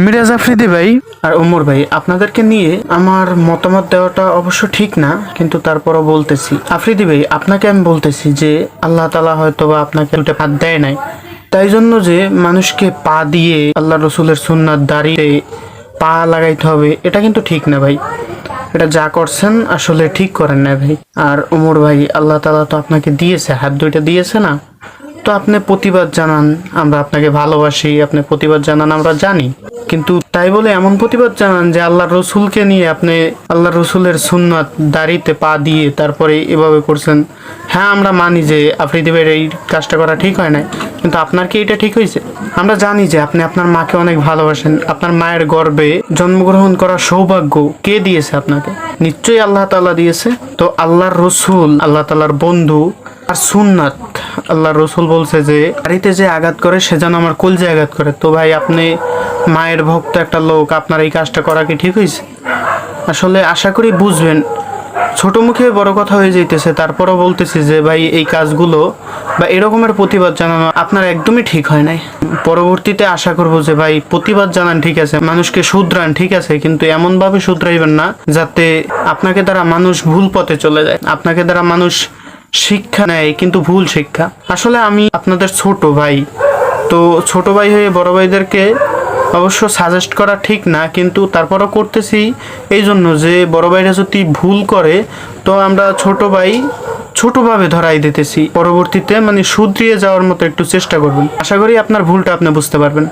মিরাজ আফ্রিদি ভাই আর ওমর ভাই, আপনাদেরকে নিয়ে আমার মতামত দেওয়াটা অবশ্য ঠিক না, কিন্তু তারপরও বলতেছি। আফ্রিদি ভাই, আপনাকে আমি বলতেছি যে, আল্লাহ তালা হয়তো বা আপনাকে দুটো হাত দেয় নাই। তাই জন্য যে, মানুষকে পা দিয়ে আল্লাহ রসুলের সুন্নার দাঁড়িয়ে পা লাগাইতে হবে, এটা কিন্তু ঠিক না ভাই। এটা যা করছেন, আসলে ঠিক করেন না ভাই। আর ওমর ভাই, আল্লাহ তালা তো আপনাকে দিয়েছে, হাত দুইটা দিয়েছে না? তো আপনি প্রতিবাদ জানান, আমরা আপনাকে ভালোবাসি, আপনি প্রতিবাদ জানান, আমরা জানি। কিন্তু তাই বলে এমন প্রতিবাদ জানান যে আল্লাহ রসুলকে নিয়ে আপনি আল্লাহ রসুলের সুন্নাত দাড়িতে পা দিয়ে তারপরে এভাবে করছেন। হ্যাঁ আমরা মানি যে আফ্রিদিবের এই কাজটা করা ঠিক হয় না কিন্তু আপনার কি এটা ঠিক হয়েছে? আমরা জানি যে আপনি আপনার মাকে অনেক ভালোবাসেন। আপনার মায়ের গর্বে জন্মগ্রহণ করার সৌভাগ্য কে দিয়েছে আপনাকে? নিশ্চয়ই আল্লাহ তাআলা দিয়েছে। তো আল্লাহর রসুল, আল্লাহ তাআলার বন্ধু আর সুন্নাত। আল্লাহ রসুল বলছে যে, বাড়িতে যে আঘাত করে, সে যেন আমার কলজে আঘাত করে। তো ভাই, আপনি মায়ের ভক্ত একটা লোক, আপনার এই কাজটা করা কি ঠিক হয়েছে? আসলে আশা করি বুঝবেন। ছোট মুখে বড় কথা হয়ে যাইতেছে, তারপরও বলতেছি যে, ভাই, এই কাজগুলো বা এরকমের প্রতিবাদ জানানো আপনার একদমই ঠিক হয় নাই। পরবর্তীতে আশা করব যে, ভাই, প্রতিবাদ জানান ঠিক আছে, মানুষকে শুধরান ঠিক আছে, কিন্তু এমনভাবে শুধরাইবেন না যাতে আপনাকে দ্বারা মানুষ ভুল পথে চলে যায়, আপনাকে দ্বারা মানুষ শিক্ষা নেয়, কিন্তু ভুল শিক্ষা। আসলে আমি আপনাদের ছোট ভাই, তো ছোট ভাই হয়ে বড় ভাইদেরকে অবশ্য সাজেস্ট করা ঠিক না, কিন্তু তারপরও করতেছি। এই জন্য যে বড় ভাইরা যদি ভুল করে, তো আমরা ছোট ভাই ছোটভাবে ধরাই দিতেছি। পরবর্তীতে মানে শুধরিয়ে যাওয়ার মতো একটু চেষ্টা করবেন। আশা করি আপনার ভুলটা আপনি বুঝতে পারবেন।